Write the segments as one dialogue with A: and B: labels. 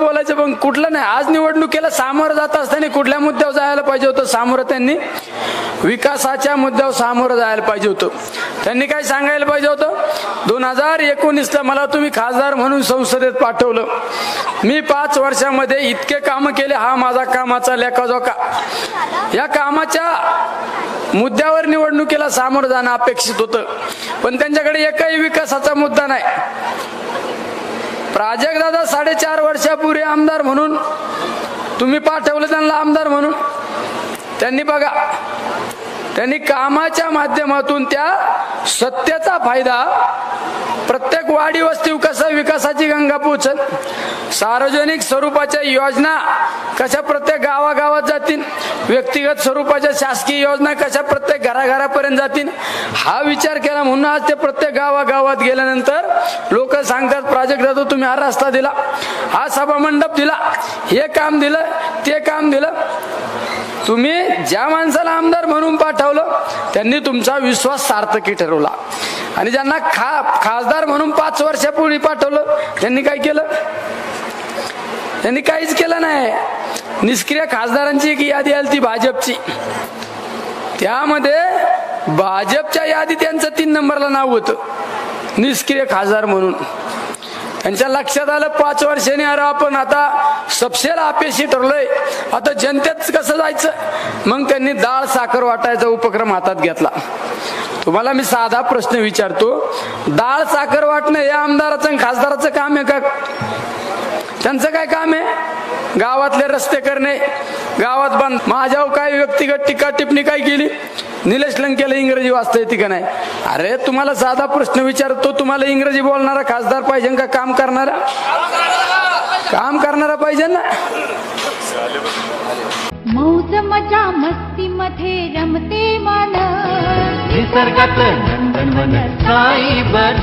A: बोलायचं पण कुठलं नाही. आज निवडणुकीला सामोरं जात असताना कुठल्या मुद्द्यावर जायला पाहिजे होतं? सामोरं त्यांनी विकासाच्या मुद्द्यावर सामोरं जायला पाहिजे होतं. त्यांनी काय सांगायला पाहिजे होतं? दोन हजार एकोणीसला मला तुम्ही खासदार म्हणून संसदेत पाठवलं. मी पाच वर्षामध्ये इतके कामं केले हा माझा कामाचा लेखाजोखा. या कामाच्या मुद्द्यावर निवडणुकीला सामोरं जाणं अपेक्षित होतं. पण त्यांच्याकडे एकही विकासाचा मुद्दा नाही. प्राजक्तदादा साडेचार वर्षापूर्वी आमदार म्हणून तुम्ही पाठवलं त्यांना आमदार म्हणून. त्यांनी बघा त्यांनी कामाच्या माध्यमातून त्या सत्तेचा फायदा प्रत्येक वाडी वस्ती कसा विकासाची गंगा पोचल. सार्वजनिक स्वरूपाच्या योजना कशा प्रत्येक गावागावात जातील? व्यक्तिगत स्वरूपाच्या शासकीय योजना कशा प्रत्येक घराघरापर्यंत जातील? हा विचार केला म्हणून आज ते प्रत्येक गावागावात गेल्यानंतर लोक सांगतात प्राजक्त दादा तुम्ही हा रस्ता दिला हा सभा मंडप दिला हे काम दिलं ते काम दिलं. तुम्ही ज्या माणसाला आमदार म्हणून पाठवलं त्यांनी तुमचा विश्वास सार्थकी ठरवला. आणि ज्यांना खा खासदार म्हणून पाच वर्षापूर्वी पाठवलं त्यांनी काय केलं? त्यांनी काहीच केलं नाही. निष्क्रिय खासदारांची एक यादी आली ती भाजपची. त्यामध्ये भाजपच्या यादी त्यांचं तीन नंबरला नाव होतं. निष्क्रिय खासदार म्हणून. त्यांच्या लक्षात आलं पाच वर्षाने अरे आपण आता सपशेला अपेक्षी ठरलोय. आता जनतेत कसं जायचं? मग त्यांनी डाळ साखर वाटायचा उपक्रम हातात घेतला. तुम्हाला मी साधा प्रश्न विचारतो. डाळ साखर वाटणं हे आमदाराचं आणि खासदाराचं काम आहे का? त्यांचं काय काम आहे? गावातले रस्ते करणे गावात बंद माझ्यावर काय व्यक्तिगत टीका टिप्पणी काय केली? निलेश लंकेला इंग्रजी वाचता येते का नाही? अरे तुम्हाला साधा प्रश्न विचारतो तुम्हाला इंग्रजी बोलणारा खासदार पाहिजे का काम करणारा? काम करणारा पाहिजे ना?
B: मौज मजा मस्ती मध्ये रमते मन.
C: निसर्गात नंदनवन साई बन.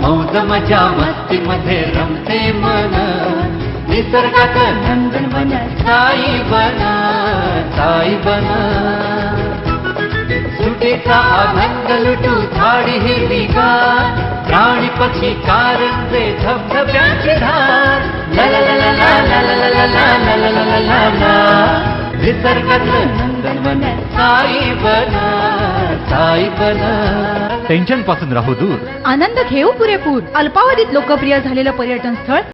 C: मौज मजा मस्ती मध्ये रमते मन. निसर्गात नंदनवन साई बन साई बन सुटेचा आनंद लुटू झाडी हिरवीगार प्राणी पक्षी कारंजे धबधब्याची धार ला ला ला ला ला ला ला ला ला ला ला ला साई बन साई बन टेन्शनपासून राहू दूर
B: आनंद घेऊ पुरेपूर अल्पावधीत लोकप्रिय झालेलं पर्यटन स्थळ